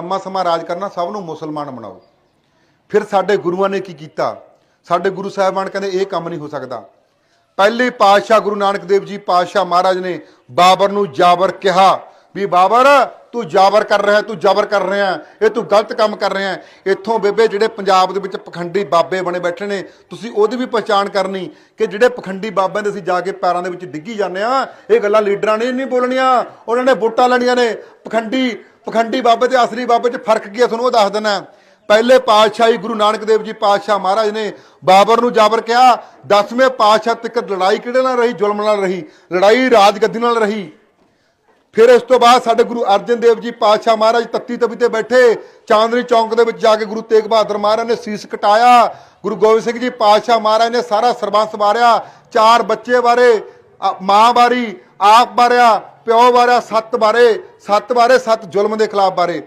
ਲੰਮਾ ਸਮਾਂ ਰਾਜ ਕਰਨਾ ਸਭ ਨੂੰ ਮੁਸਲਮਾਨ ਬਣਾਓ। ਫਿਰ ਸਾਡੇ ਗੁਰੂਆਂ ਨੇ ਕੀ ਕੀਤਾ? ਸਾਡੇ ਗੁਰੂ ਸਾਹਿਬਾਨ ਕਹਿੰਦੇ, ਇਹ ਕੰਮ ਨਹੀਂ ਹੋ ਸਕਦਾ। ਪਹਿਲੇ ਪਾਤਸ਼ਾਹ ਗੁਰੂ ਨਾਨਕ ਦੇਵ ਜੀ ਪਾਤਸ਼ਾਹ ਮਹਾਰਾਜ ਨੇ ਬਾਬਰ ਨੂੰ ਜਾਬਰ ਕਿਹਾ ਵੀ, ਬਾਬਰ, ਤੂੰ ਜਾਬਰ ਕਰ ਰਿਹਾ, ਤੂੰ ਜ਼ਬਰ ਕਰ ਰਿਹਾ, ਇਹ ਤੂੰ ਗਲਤ ਕੰਮ ਕਰ ਰਿਹਾ। ਇੱਥੋਂ ਬੇਬੇ, ਜਿਹੜੇ ਪੰਜਾਬ ਦੇ ਵਿੱਚ ਪਖੰਡੀ ਬਾਬੇ ਬਣੇ ਬੈਠੇ ਨੇ, ਤੁਸੀਂ ਉਹਦੀ ਵੀ ਪਛਾਣ ਕਰਨੀ ਕਿ ਜਿਹੜੇ ਪਖੰਡੀ ਬਾਬਿਆਂ ਦੇ ਅਸੀਂ ਜਾ ਕੇ ਪੈਰਾਂ ਦੇ ਵਿੱਚ ਡਿੱਗੀ ਜਾਂਦੇ ਆ ਇਹ ਗੱਲਾਂ ਲੀਡਰਾਂ ਨੇ ਨਹੀਂ ਬੋਲਣੀਆਂ। ਉਹਨਾਂ ਨੇ ਵੋਟਾਂ ਲੈਣੀਆਂ ਨੇ। ਪਖੰਡੀ ਪਖੰਡੀ ਬਾਬੇ ਤੇ ਅਸਲੀ ਬਾਬੇ 'ਚ ਫ਼ਰਕ ਕੀ ਹੈ ਤੁਹਾਨੂੰ ਉਹ ਦੱਸ ਦਿੰਦਾ ਪਹਿਲੇ ਪਾਤਸ਼ਾਹੀ ਗੁਰੂ ਨਾਨਕ ਦੇਵ ਜੀ ਪਾਤਸ਼ਾਹ ਮਹਾਰਾਜ ਨੇ ਬਾਬਰ ਨੂੰ ਜਾਬਰ ਕਿਹਾ, ਦਸਵੇਂ ਪਾਤਸ਼ਾਹ ਤੱਕ ਲੜਾਈ ਕਿਹੜੇ ਨਾਲ ਰਹੀ? ਜ਼ੁਲਮ ਨਾਲ ਰਹੀ। ਲੜਾਈ ਰਾਜ ਗੱਦੀ ਨਾਲ ਰਹੀ। ਫਿਰ ਇਸ ਤੋਂ ਬਾਅਦ ਸਾਡੇ ਗੁਰੂ ਅਰਜਨ ਦੇਵ ਜੀ ਪਾਤਸ਼ਾਹ ਮਹਾਰਾਜ ਤੱਤੀ ਤਵੀ ਤੇ ਬੈਠੇ, ਚਾਂਦਨੀ ਚੌਂਕ ਦੇ ਵਿੱਚ ਜਾ ਕੇ ਗੁਰੂ ਤੇਗ ਬਹਾਦਰ ਮਹਾਰਾਜ ਨੇ ਸੀਸ ਕਟਾਇਆ। ਗੁਰੂ ਗੋਬਿੰਦ ਸਿੰਘ ਜੀ ਪਾਤਸ਼ਾਹ ਮਹਾਰਾਜ ਨੇ ਸਾਰਾ ਸਰਬੰਸ ਵਾਰਿਆ। ਚਾਰ ਬੱਚੇ ਬਾਰੇ ਮਾਂ ਬਾਰੀ ਆਪ ਬਾਰਿਆ ਪਿਓ ਬਾਰਿਆ ਸੱਤ ਬਾਰੇ ਸੱਤ ਬਾਰੇ ਸੱਤ ਜ਼ੁਲਮ ਦੇ ਖਿਲਾਫ ਬਾਰੇ।